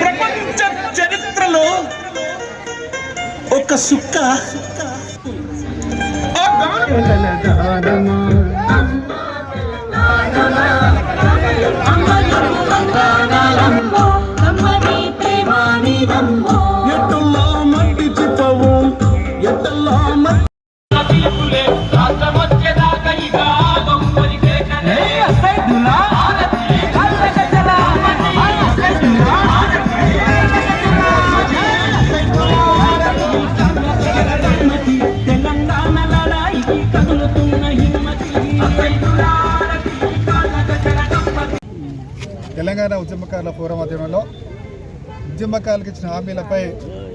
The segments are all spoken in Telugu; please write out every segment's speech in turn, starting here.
ప్రపంచ చరిత్రలో ఒక సుక్క. ఆ తెలంగాణ ఉద్యమకారుల ఫోరం ఆధ్వర్యంలో ఉద్యమకారులకు ఇచ్చిన హామీలపై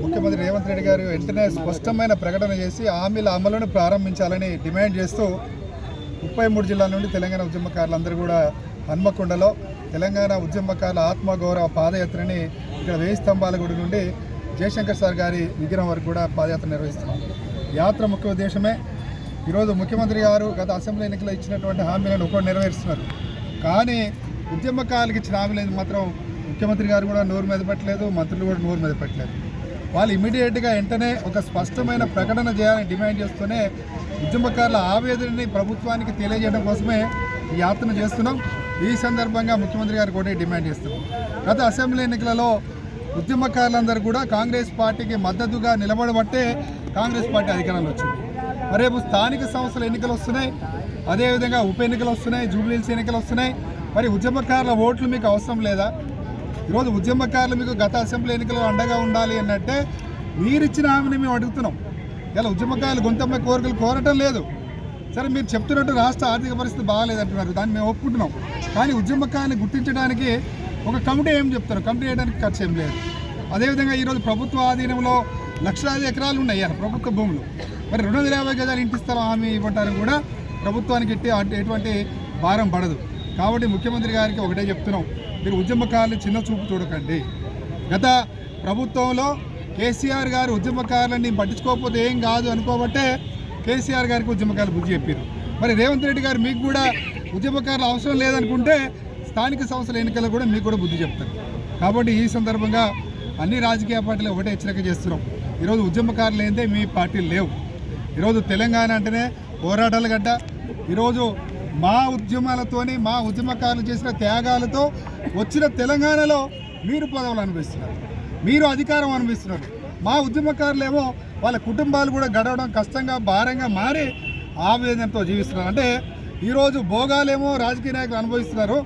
ముఖ్యమంత్రి రేవంత్ రెడ్డి గారు వెంటనే స్పష్టమైన ప్రకటన చేసి హామీల అమలును ప్రారంభించాలని డిమాండ్ చేస్తూ ముప్పై మూడు జిల్లాల నుండి తెలంగాణ ఉద్యమకారులందరూ కూడా హన్మకొండలో తెలంగాణ ఉద్యమకారుల ఆత్మగౌరవ పాదయాత్రని ఇక్కడ వేయి స్తంభాల గుడి నుండి జయశంకర్ సార్ గారి విగ్రహం వరకు కూడా పాదయాత్ర నిర్వహిస్తున్నాం. యాత్ర ముఖ్య ఉద్దేశమే ఈరోజు ముఖ్యమంత్రి గారు గత అసెంబ్లీ ఎన్నికల్లో ఇచ్చినటువంటి హామీలను ఒకటి నెరవేరుస్తున్నారు. కానీ ఉద్యమకారులకు ఇచ్చిన హామీలు మాత్రం ముఖ్యమంత్రి గారు కూడా నోరు మీద పెట్టలేదు మంత్రులు కూడా నోరు మీద పెట్టలేదు. వాళ్ళు ఇమీడియట్గా వెంటనే ఒక స్పష్టమైన ప్రకటన చేయాలని డిమాండ్ చేస్తూనే ఉద్యమకారుల ఆవేదనని ప్రభుత్వానికి తెలియజేయడం కోసమే ఈ యాత్ర చేస్తున్నాం. ఈ సందర్భంగా ముఖ్యమంత్రి గారు కూడా డిమాండ్ చేస్తున్నాం గత అసెంబ్లీ ఎన్నికలలో ఉద్యమకారులందరూ కూడా కాంగ్రెస్ పార్టీకి మద్దతుగా నిలబడబట్టే కాంగ్రెస్ పార్టీ అధికారంలో వచ్చింది. రేపు స్థానిక సంస్థల ఎన్నికలు వస్తున్నాయి. అదేవిధంగా ఉప ఎన్నికలు వస్తున్నాయి జూబ్లీహిల్స్ ఎన్నికలు వస్తున్నాయి. మరి ఉద్యమకారుల ఓట్లు మీకు అవసరం లేదా? ఈరోజు ఉద్యమకారులు మీకు గత అసెంబ్లీ ఎన్నికలు అండగా ఉండాలి అన్నట్టే మీరిచ్చిన హామీని మేము అడుగుతున్నాం. ఇలా ఉద్యమకారులు గొంతమ్మ కోరికలు కోరటం లేదు. సరే మీరు చెప్తున్నట్టు రాష్ట్ర ఆర్థిక పరిస్థితి బాగాలేదంటున్నారు దాన్ని మేము ఒప్పుకుంటున్నాం. కానీ ఉద్యమకారుని గుర్తించడానికి ఒక కమిటీ ఏం చెప్తారు? కమిటీ వేయడానికి ఖర్చు ఏం లేదు. అదేవిధంగా ఈరోజు ప్రభుత్వ ఆధీనంలో లక్షలాది ఎకరాలు ఉన్నాయి అలా ప్రభుత్వ భూములు. మరి రెండు వందల యాభై గజాలు ఇంటి స్థలం హామీ ఇవ్వటానికి కూడా ప్రభుత్వానికి ఎట్టి ఎటువంటి భారం పడదు. కాబట్టి ముఖ్యమంత్రి గారికి ఒకటే చెప్తున్నాం. మీరు ఉద్యమకారులు చిన్న చూపు చూడకండి. గత ప్రభుత్వంలో కేసీఆర్ గారు ఉద్యమకారులని పట్టించుకోకపోతే ఏం కాదు అనుకోబట్టే కేసీఆర్ గారికి ఉద్యమకారులు బుద్ధి చెప్పారు. మరి రేవంత్ రెడ్డి గారు మీకు కూడా ఉద్యమకారులు అవసరం లేదనుకుంటే స్థానిక సంస్థల ఎన్నికల్లో కూడా మీకు కూడా బుద్ధి చెప్తారు. కాబట్టి ఈ సందర్భంగా అన్ని రాజకీయ పార్టీలు ఒకటే హెచ్చరిక చేస్తున్నాం. ఈరోజు ఉద్యమకారులు ఏందే మీ పార్టీలు లేవు. ఈరోజు తెలంగాణ అంటేనే పోరాటాల గడ్డ. ఈరోజు మా ఉద్యమాలతోని మా ఉద్యమకారులు చేసిన త్యాగాలతో వచ్చిన తెలంగాణలో మీరు పదవులు అనిపిస్తున్నారు మీరు అధికారం అనిపిస్తున్నారు మా ఉద్యమకారులేమో వాళ్ళ కుటుంబాలు కూడా గడవడం కష్టంగా భారంగా మారి ఆవేదనతో జీవిస్తున్నారు. అంటే ఈరోజు భోగాలేమో రాజకీయ నాయకులు అనుభవిస్తున్నారు.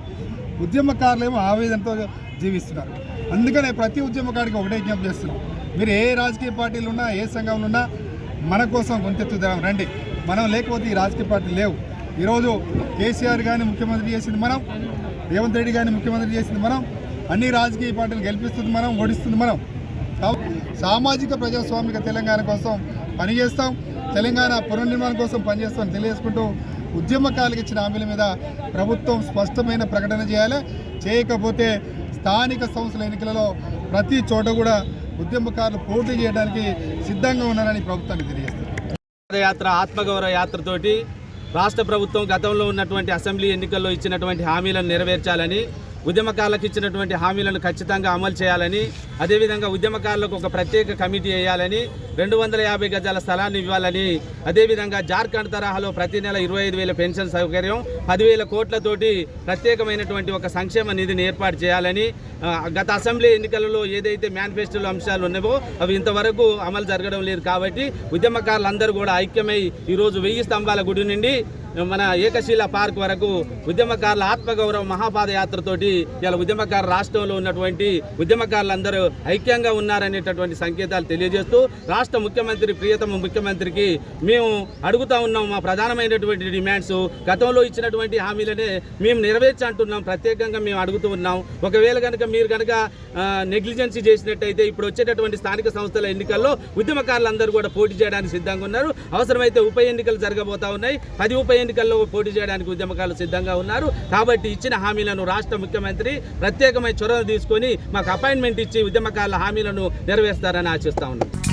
ఉద్యమకారులేమో ఆవేదనతో జీవిస్తున్నారు. అందుకనే ప్రతి ఉద్యమకారికి ఒకటే జ్ఞాపం చేస్తున్నాం. మీరు ఏ రాజకీయ పార్టీలు ఉన్నా ఏ సంఘంలో ఉన్నా మన కోసం గొంతెత్తుదాం. రండి. మనం లేకపోతే ఈ రాజకీయ పార్టీలు లేవు. ఈరోజు కేసీఆర్ కానీ ముఖ్యమంత్రి చేసింది మనం రేవంత్ రెడ్డి కానీ ముఖ్యమంత్రి చేసింది మనం అన్ని రాజకీయ పార్టీలు గెలిపిస్తుంది మనం ఓడిస్తుంది మనం. సామాజిక ప్రజాస్వామిక తెలంగాణ కోసం పనిచేస్తాం తెలంగాణ పునర్నిర్మాణం కోసం పనిచేస్తామని తెలియజేసుకుంటూ ఉద్యమకాలకు ఇచ్చిన హామీల మీద ప్రభుత్వం స్పష్టమైన ప్రకటన చేయాలి. చేయకపోతే స్థానిక సంస్థల ఎన్నికలలో ప్రతి చోట కూడా ఉద్యమకారులు పోటీ చేయడానికి సిద్ధంగా ఉన్నారని ప్రభుత్వానికి తెలియజేస్తారు పాదయాత్ర ఆత్మగౌరవ యాత్రతోటి రాష్ట్ర ప్రభుత్వం గతంలో ఉన్నటువంటి అసెంబ్లీ ఎన్నికల్లో ఇచ్చినటువంటి హామీలను నెరవేర్చాలని ఉద్యమకారులకు ఇచ్చినటువంటి హామీలను ఖచ్చితంగా అమలు చేయాలని అదేవిధంగా ఉద్యమకారులకు ఒక ప్రత్యేక కమిటీ వేయాలని రెండు వందల యాభై గజాల స్థలాన్ని ఇవ్వాలని అదేవిధంగా జార్ఖండ్ తరహాలో ప్రతి నెల ఇరవై ఐదు వేల పెన్షన్ సౌకర్యం పదివేల కోట్లతోటి ప్రత్యేకమైనటువంటి ఒక సంక్షేమ నిధిని ఏర్పాటు చేయాలని గత అసెంబ్లీ ఎన్నికలలో ఏదైతే మేనిఫెస్టోలో అంశాలు ఉన్నావో అవి ఇంతవరకు అమలు జరగడం లేదు కాబట్టి ఉద్యమకారులందరూ కూడా ఐక్యమై ఈరోజు వెయ్యి స్తంభాల గుడి నుండి మన ఏకశిల పార్క్ వరకు ఉద్యమకారుల ఆత్మగౌరవ మహాపాదయాత్రతోటి ఇలా ఉద్యమకార రాష్ట్రంలో ఉన్నటువంటి ఉద్యమకారులందరూ ఐక్యంగా ఉన్నారనేటటువంటి సంకేతాలు తెలియజేస్తూ రాష్ట్ర ముఖ్యమంత్రి ప్రియతమ ముఖ్యమంత్రికి మేము అడుగుతా ఉన్నాం మా ప్రధానమైనటువంటి డిమాండ్స్. గతంలో ఇచ్చినటువంటి హామీలనే మేము నెరవేర్చి అంటున్నాం. ప్రత్యేకంగా మేము అడుగుతూ ఉన్నాం. ఒకవేళ కనుక మీరు కనుక నెగ్లిజెన్సీ చేసినట్టయితే ఇప్పుడు వచ్చేటటువంటి స్థానిక సంస్థల ఎన్నికల్లో ఉద్యమకారులందరూ కూడా పోటీ చేయడానికి సిద్ధంగా ఉన్నారు. అవసరమైతే ఉప ఎన్నికలు జరగబోతా ఉన్నాయి. పది ఉప ఎన్నికల్లో పోటీ చేయడానికి ఉద్యమకాలు సిద్ధంగా ఉన్నారు. కాబట్టి ఇచ్చిన హామీలను రాష్ట్ర ముఖ్యమంత్రి ప్రత్యేకమైన చొరవ తీసుకొని మాకు అపాయింట్మెంట్ ఇచ్చి ఉద్యమకాల హామీలను నెరవేరుస్తారని ఆశిస్తా ఉన్నాం.